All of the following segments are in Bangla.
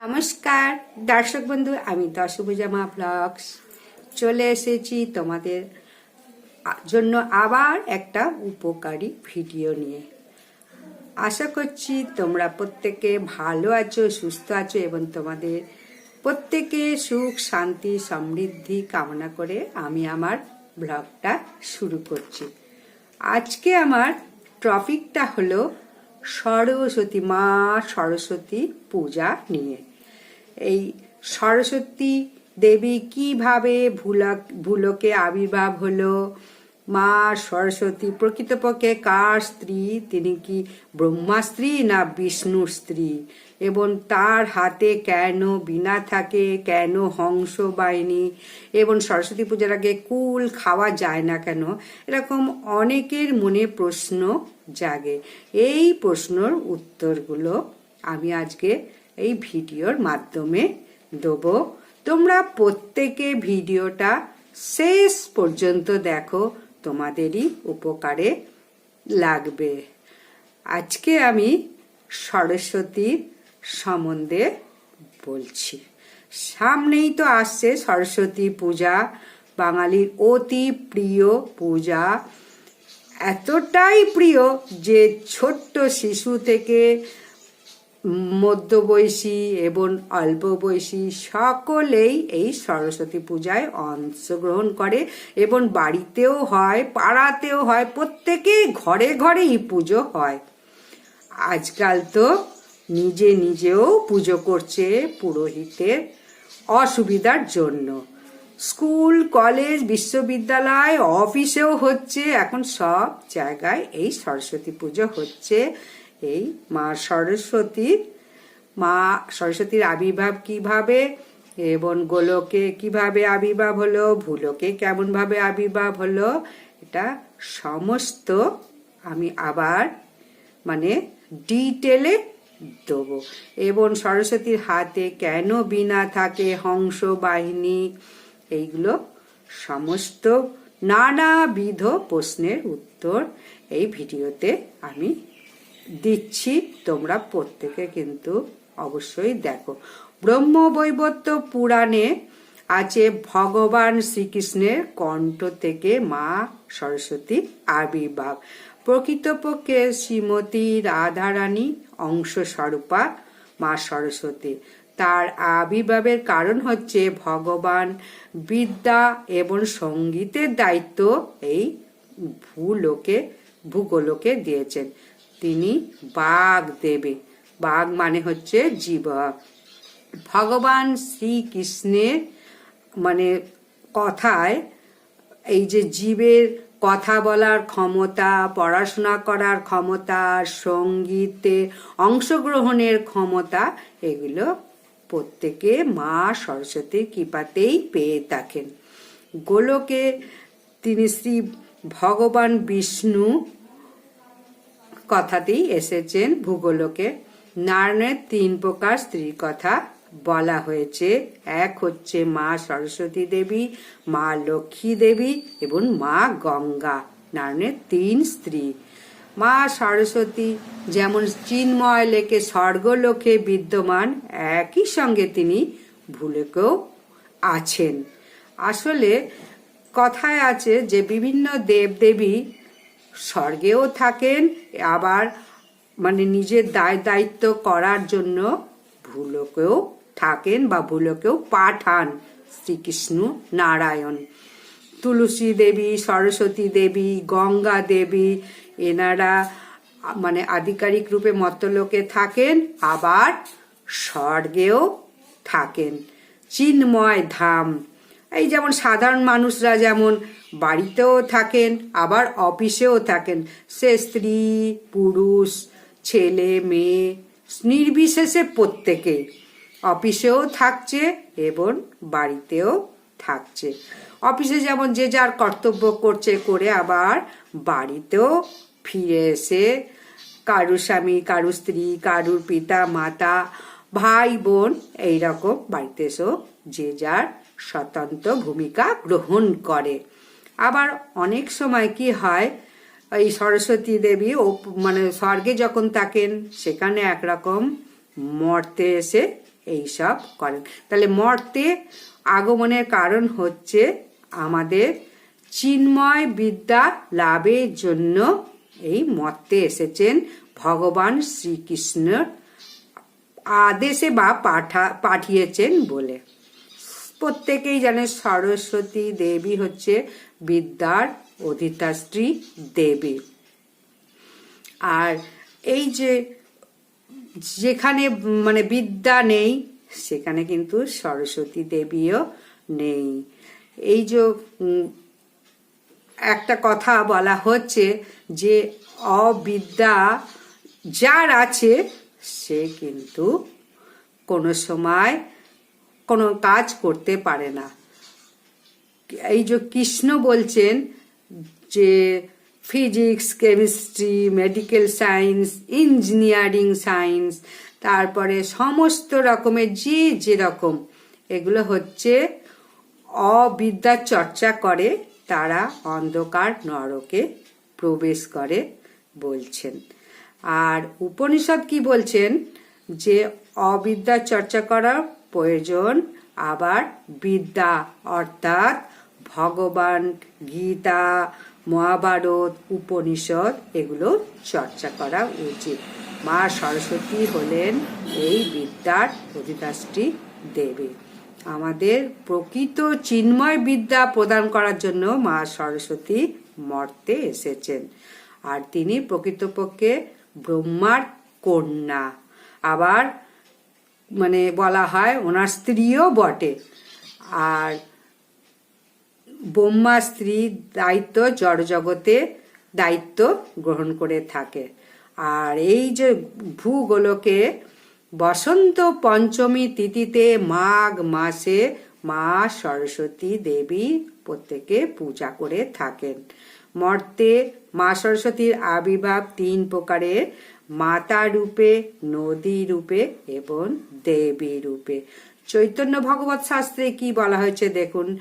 নমস্কার, দর্শক বন্ধু, আমি দশভুজামা ব্লগস। চলে এসেছি তোমাদের জন্য আবার একটা উপকারী ভিডিও নিয়ে। আশা করছি তোমরা প্রত্যেকে ভালো আছো, সুস্থ আছো এবং তোমাদের প্রত্যেকে সুখ, শান্তি, সমৃদ্ধি কামনা করে আমি আমার ব্লগটা শুরু করছি। আজকে আমার টপিকটা হলো সরস্বতী মা সরস্বতী পূজা নিয়ে। এই সরস্বতী দেবী কীভাবে ভুলক, ভুলকে আবির্ভাব হলো? মা সরস্বতী প্রকৃতপক্ষে কার স্ত্রী? তিনি কি ব্রহ্মা স্ত্রী না বিষ্ণুর স্ত্রী? এবং তার হাতে কেন বিনা থাকে? কেন হংস বাহিনী? এবং সরস্বতী পূজার আগে কুল খাওয়া যায় না কেন? এরকম অনেকের মনে প্রশ্ন জাগে। এই প্রশ্নর উত্তরগুলো আমি আজকে এই ভিডিওর মাধ্যমে দেবো। তোমরা প্রত্যেকে ভিডিওটা শেষ পর্যন্ত দেখো, তোমাদেরই উপকারে লাগবে। আজকে আমি সরস্বতীর সম্বন্ধে বলছি। সামনেই তো আসছে সরস্বতী পূজা, বাঙালির অতি প্রিয় পূজা। এতটাই প্রিয় যে ছোট্ট শিশু থেকে মধ্যবয়সী এবং অল্প বয়সী সকলেই এই সরস্বতী পূজায় অংশগ্রহণ করে এবং বাড়িতেও হয়, পাড়াতেও হয় প্রত্যেকে ঘরে ঘরেই পুজো হয়। আজকাল তো নিজে নিজেও পুজো করছে পুরোহিতের অসুবিধার জন্য। স্কুল, কলেজ, বিশ্ববিদ্যালয়, অফিসেও হচ্ছে, এখন সব জায়গায় এই সরস্বতী পুজো হচ্ছে। এই মা সরস্বতীর মা সরস্বতীর আবির্ভাব কীভাবে এবং গোলকে কীভাবে আবির্ভাব হলো, ভুলোকে কেমনভাবে আবির্ভাব হলো, এটা সমস্ত আমি আবার মানে ডিটেলে দেবো। এবং সরস্বতীর হাতে কেন বিনা থাকে, হংস, বাহিনী, এইগুলো সমস্ত নানাবিধ প্রশ্নের উত্তর এই ভিডিওতে আমি দিচ্ছি, তোমরা প্রত্যেকে কিন্তু অবশ্যই দেখো। ব্রহ্মবৈবত্য পুরাণে আছে ভগবান শ্রীকৃষ্ণের কণ্ঠ থেকে মা সরস্বতী আবির্ভাব। প্রকৃতপক্ষে শ্রীমতী রাধারানী অংশ স্বরূপা মা সরস্বতী। তার আবির্ভাবের কারণ হচ্ছে ভগবান বিদ্যা এবং সঙ্গীতের দায়িত্ব এই ভূলোকে, ভূগোলকে দিয়েছেন। তিনি বাঘ দেবে। বাঘ মানে হচ্ছে জীব। ভগবান শ্রীকৃষ্ণের মানে কথায় এই যে জীবের কথা বলার ক্ষমতা, পড়াশোনা করার ক্ষমতা, সঙ্গীতে অংশগ্রহণের ক্ষমতা, এগুলো প্রত্যেকে মা সরস্বতীর কৃপাতেই পেয়ে থাকেন। গোলকে তিনি শ্রী ভগবান বিষ্ণু কথাতেই এসেছেন ভূগোলকে। নারায়ণের তিন প্রকার স্ত্রীর কথা বলা হয়েছে। এক হচ্ছে মা সরস্বতী দেবী, মা লক্ষ্মী দেবী এবং মা গঙ্গা, নারায়ণের তিন স্ত্রী। মা সরস্বতী যেমন চিন্ময় লেকে স্বর্গলোকে বিদ্যমান, একই সঙ্গে তিনি ভুলেকেও আছেন। আসলে কথায় আছে যে বিভিন্ন দেবদেবী স্বর্গেও থাকেন, আবার মানে নিজের দায় দায়িত্ব করার জন্য ভুলোকেও থাকেন বা ভুলোকেও পাঠান শ্রীকৃষ্ণ নারায়ণ। তুলসী দেবী, সরস্বতী দেবী, গঙ্গা দেবী, এনারা মানে আধিকারিক রূপে মত্তলোকে থাকেন, আবার স্বর্গেও থাকেন। চিন্ময় ধাম এই যেমন সাধারণ মানুষরা যেমন বাড়িতেও থাকেন, আবার অফিসেও থাকেন, সে স্ত্রী, পুরুষ, ছেলে, মেয়ে, নির্বিশেষে প্রত্যেকে অফিসেও থাকছে এবং বাড়িতেও থাকছে। অফিসে যেমন যে যার কর্তব্য করছে করে আবার বাড়িতেও ফিরে এসে কারুর স্বামী, কারুর স্ত্রী, কারুর পিতা, মাতা, ভাই, বোন এইরকম বাড়িতে এসেও যে যার স্বতন্ত্র ভূমিকা গ্রহণ করে। আবার অনেক সময় কি হয়, এই সরস্বতী দেবী ও মানে স্বর্গে যখন থাকেন, সেখানে একরকম মর্তে এসে এইসব করেন। তাহলে মর্তে আগমনের কারণ হচ্ছে আমাদের চিন্ময় বিদ্যা লাভের জন্য এই মর্তে এসেছেন ভগবান শ্রীকৃষ্ণ আদেশে বা পাঠা, পাঠিয়েছেন বলে। প্রত্যেকেই জানে সরস্বতী দেবী হচ্ছে বিদ্যার অধিষ্ঠাত্রী দেবী। আর এই যে যেখানে মানে বিদ্যা নেই, সেখানে কিন্তু সরস্বতী দেবীও নেই। এই যে একটা কথা বলা হচ্ছে যে অবিদ্যা যার আছে, সে কিন্তু কোনো সময় কোনো কাজ করতে পারে না। এই যে কৃষ্ণ বলছেন যে physics chemistry medical science engineering science তারপরে সমস্ত রকমের যে যেরকম এগুলো হচ্ছে অবিদ্যা চর্চা করে, তারা অন্ধকার নরকে প্রবেশ করে বলছেন। আর উপনিষদ কি বলছেন? যে অবিদ্যা চর্চা করার প্রয়োজন আবার বিদ্যা, অর্থাৎ ভগবান, গীতা, মহাভারত, উপনিষদ, এগুলো চর্চা করা উচিত। মা সরস্বতী হলেন এই বিদ্যার অধিকারী দেবী। আমাদের প্রকৃত চিন্ময় বিদ্যা প্রদান করার জন্য মা সরস্বতী মর্তে এসেছেন। আর তিনি প্রকৃতপক্ষে ব্রহ্মার কন্যা। আবার মানে বলা হয় ওনার স্ত্রীও বটে। আর ব্রহ্মা স্ত্রী দায়িত্ব জড়জগতে দায়িত্ব গ্রহণ করে থাকে। আর এই যে ভূগোলকে বসন্ত পঞ্চমী তিথিতে মাঘ মাসে মা সরস্বতী দেবী প্রত্যেকে পূজা করে থাকেন। মর্তে মা সরস্বতীর আবির্ভাব তিন প্রকারের মাতা রূপে নদী রূপে এবং দেবী রূপে চৈতন্য ভগবত শাস্ত্রে কি বলা হয়েছে দেখুন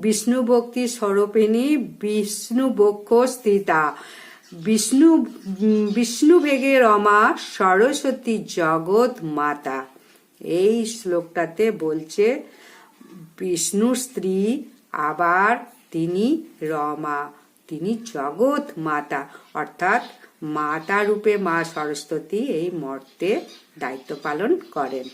বিষ্ণু ভক্তি স্বরূপিণী বিষ্ণু বক্ষ স্থিতা। বিষ্ণু বিষ্ণু বেগে রমা সরস্বতী জগৎ মাতা। এই শ্লোকটাতে বলছে, বিষ্ণুর স্ত্রী আবার তিনি রমা। তিনি জগৎ মাতা, অর্থাৎ মাতা রূপে মা সরস্বতী এই মর্তে দায়িত্ব পালন করেন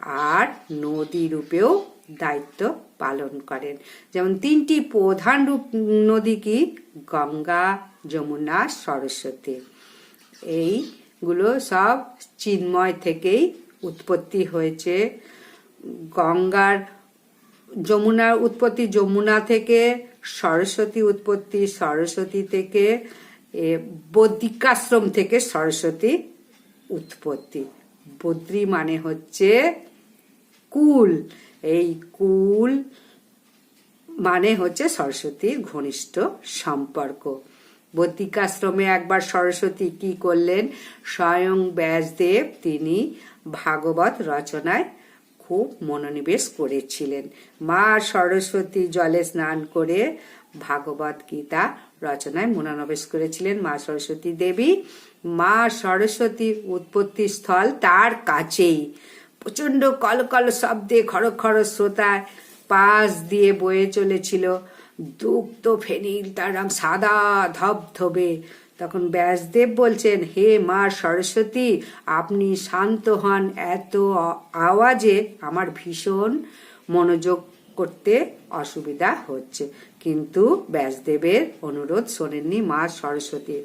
আর নদী রূপেও দায়িত্ব পালন করেন। যেমন তিনটি প্রধান রূপ নদী কি? গঙ্গা, যমুনা, সরস্বতী। এইগুলো সব চিন্ময় থেকেই উৎপত্তি হয়েছে। গঙ্গার যমুনার উৎপত্তি যমুনা থেকে সরস্বতী উৎপত্তি, সরস্বতী থেকে বদ্রিকাশ্রম থেকে সরস্বতী উৎপত্তি। বদ্রি মানে হচ্ছে কুল। এই কুল মানে হচ্ছে সরস্বতীর ঘনিষ্ঠ সম্পর্ক। বদ্রিকাশ্রমে একবার সরস্বতী কি করলেন? স্বয়ং ব্যাসদেব, তিনি ভাগবত রচনায় খুব মনোনিবেশ করেছিলেন। মা সরস্বতী জলে স্নান করে ভাগবত গীতা রচনায় মনোনিবেশ করেছিলেন মা সরস্বতী দেবী। মা সরস্বতীর উৎপত্তি স্থল তার কাছেই। প্রচণ্ড কলকল শব্দে খড় খড় শ্রোতায় পাশ দিয়ে বয়ে চলেছিল। দুগ্ধ ফেনিল তার রং সাদা ধবধবে তখন ব্যাসদেব বলছেন, হে মা সরস্বতী, আপনি শান্ত হন। এত আওয়াজে আমার ভীষণ মনোযোগ করতে অসুবিধা হচ্ছে। কিন্তু ব্যাসদেবের অনুরোধ শোনেননি মা সরস্বতী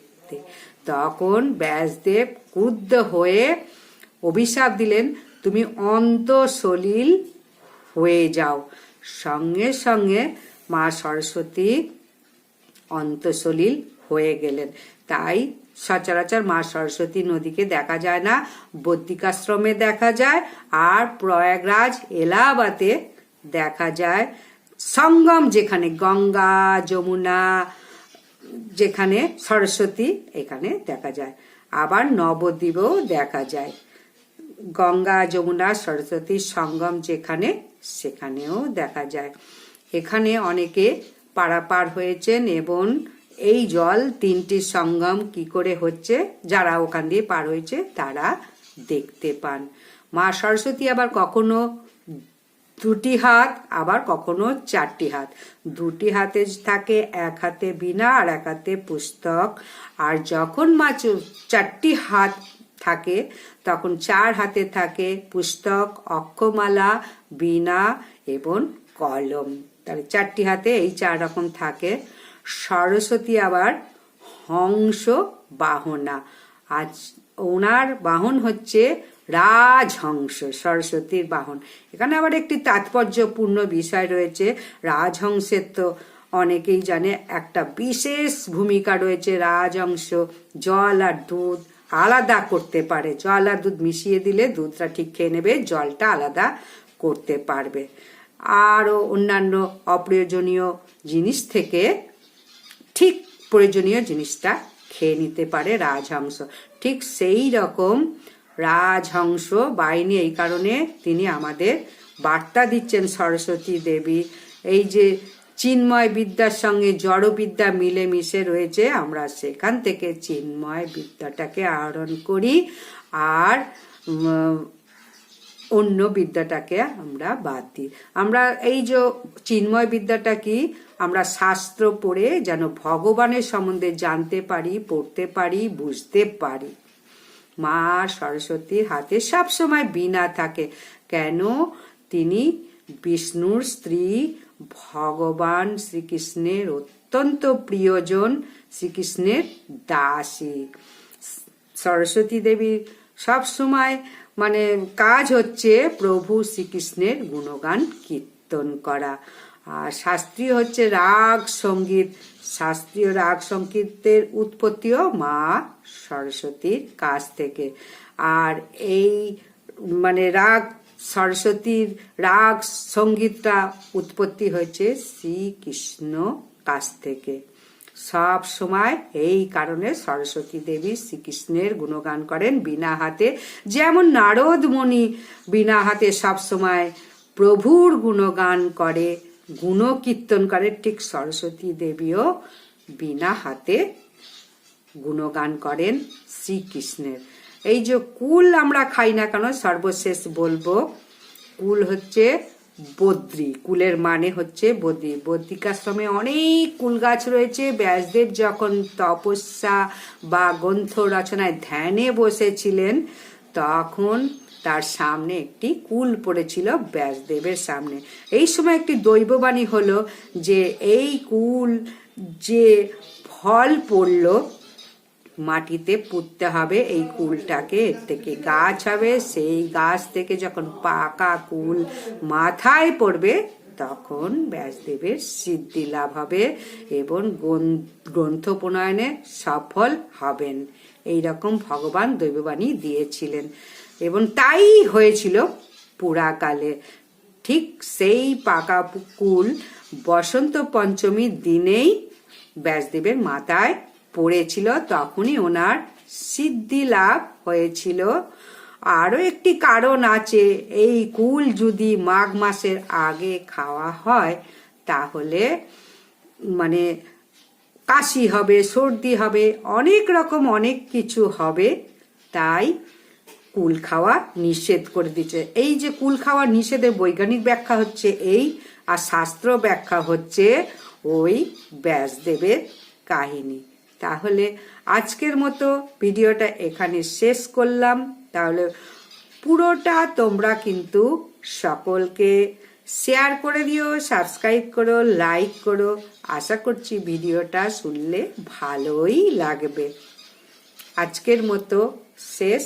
তখন ব্যাসদেব ক্রুদ্ধ হয়ে অভিশাপ দিলেন, তুমি অন্ত সলিল হয়ে যাও। সঙ্গে সঙ্গে মা সরস্বতী অন্তসলিল হয়ে গেলেন। তাই সচরাচর মা সরস্বতী নদীকে দেখা যায় না, বদ্রিকাশ্রমে দেখা যায়, আর প্রয়াগরাজ, এলাহাবাদে দেখা যায়। সঙ্গম, যেখানে গঙ্গা, যমুনা, যেখানে সরস্বতী, এখানে দেখা যায়। আবার নবদ্বীপেও দেখা যায়। গঙ্গা, যমুনা সরস্বতীর সঙ্গম যেখানে, সেখানেও দেখা যায়। এখানে অনেকে পারাপার হয়েছেন এবং এই জল তিনটি সঙ্গম কি করে হচ্ছে? যারা ওখান দিয়ে পার হয়েছে, তারা দেখতে পান। মা সরস্বতী আবার কখনো দুটি হাত, আবার কখনো চারটি হাত। দুটি হাতে থাকে এক হাতে বীণা আর এক হাতে পুস্তক। আর যখন মা চারটি হাত থাকে, তখন চার হাতে থাকে পুস্তক, অক্ষমালা, বীণা এবং কলম। তাহলে চারটি হাতে এই চার রকম থাকে। সরস্বতী আবার হংস বাহনা আজ ওনার বাহন হচ্ছে রাজহংস, সরস্বতীর বাহন। এখানে আবার একটি তাৎপর্যপূর্ণ বিষয় রয়েছে। রাজহংসের তো অনেকেই জানে, একটা বিশেষ ভূমিকা রয়েছে রাজহংস। জল আর দুধ আলাদা করতে পারে। জল আর দুধ মিশিয়ে দিলে দুধটা ঠিক খেয়ে নেবে, জলটা আলাদা করতে পারবে। আরও অন্যান্য অপ্রয়োজনীয় জিনিস থেকে ঠিক প্রয়োজনীয় জিনিসটা খেয়ে নিতে পারে রাজহংস। ঠিক সেই রকম রাজহংস বাহিনী এই কারণে তিনি আমাদের বার্তা দিচ্ছেন সরস্বতী দেবী। এই যে চিন্ময় বিদ্যার সঙ্গে জড়বিদ্যা মিলেমিশে রয়েছে, আমরা সেখান থেকে চিন্ময় বিদ্যাটাকে আহরণ করি। আর অন্য বিদ্যাটাকে আমরা বাদ দিই। আমরা এই যে চিন্ময় বিদ্যাটা কি? আমরা শাস্ত্র পড়ে যেন ভগবানের সম্বন্ধে জানতে পারি, পড়তে পারি, বুঝতে পারি। মা সরস্বতীর হাতে সব সময় বীণা থাকে। কেন? তিনি বিষ্ণুর স্ত্রী, ভগবান শ্রীকৃষ্ণের অত্যন্ত প্রিয়জন, শ্রীকৃষ্ণের দাসী। সরস্বতী দেবীর সব সময় মানে কাজ হচ্ছে প্রভু শ্রীকৃষ্ণের গুণগান কীর্তন করা। আর শাস্ত্রীয় হচ্ছে রাগ সংগীত। শাস্ত্রীয় রাগ সঙ্গীতের উৎপত্তিও মা সরস্বতীর কাছ থেকে। আর এই মানে রাগ সরস্বতীর রাগ সঙ্গীতটা উৎপত্তি হয়েছে শ্রীকৃষ্ণ কাছ থেকে। সব সময় এই কারণে সরস্বতী দেবী শ্রীকৃষ্ণের গুণগান করেন বিনা হাতে। যেমন নারদ মুনি বিনা হাতে সব সময় প্রভুর গুণগান করে গুণ কীর্তন করে, ঠিক সরস্বতী দেবীও বিনা হাতে গুণগান করেন শ্রীকৃষ্ণের। এই যে কুল আমরা খাই না কেন, সর্বশেষ বলব, কুল হচ্ছে বদ্রি, কুলের মানে হচ্ছে বদ্রি। বদ্রিকাশ্রমে অনেক কুল গাছ রয়েছে। ব্যাসদেব যখন তপস্যা বা গ্রন্থ রচনায় ধ্যানে বসেছিলেন, তখন তার সামনে একটি কুল পড়েছিল ব্যাসদেবের সামনে। এই সময় একটি দৈববাণী হলো যে, এই কুল যে ফল পড়ল মাটিতে পুঁততে হবে এই কুলটাকে। এর থেকে গাছ হবে। সেই গাছ থেকে যখন পাকা কুল মাথায় পড়বে, তখন ব্যাসদেবের সিদ্ধি লাভ হবে এবং গ্রন- গ্রন্থ প্রণয়নে সফল হবেন। এই রকম ভগবান দৈববাণী দিয়েছিলেন। এবং তাই হয়েছিল পুরাকালে। ঠিক সেই পাকা কুল বসন্ত পঞ্চমীর দিনেই ব্যাসদেবের মাথায় পড়েছিল, তখনই ওনার সিদ্ধি লাভ হয়েছিল। আরও একটি কারণ আছে, এই কুল যদি মাঘ মাসের আগে খাওয়া হয়, তাহলে মানে কাশি হবে, সর্দি হবে, অনেক রকম অনেক কিছু হবে, তাই কুল খাওয়া নিষেধ করে দিচ্ছে। এই যে কুল খাওয়া নিষেধের বৈজ্ঞানিক ব্যাখ্যা হচ্ছে এই, আর শাস্ত্র ব্যাখ্যা হচ্ছে ওই ব্যাসদেবের কাহিনী। তাহলে আজকের মতো ভিডিওটা এখানে শেষ করলাম। তাহলে পুরোটা তোমরা কিন্তু সকলকে শেয়ার করে দিও সাবস্ক্রাইব করো লাইক করো। আশা করছি ভিডিওটা শুনলে ভালোই লাগবে। আজকের মতো শেষ।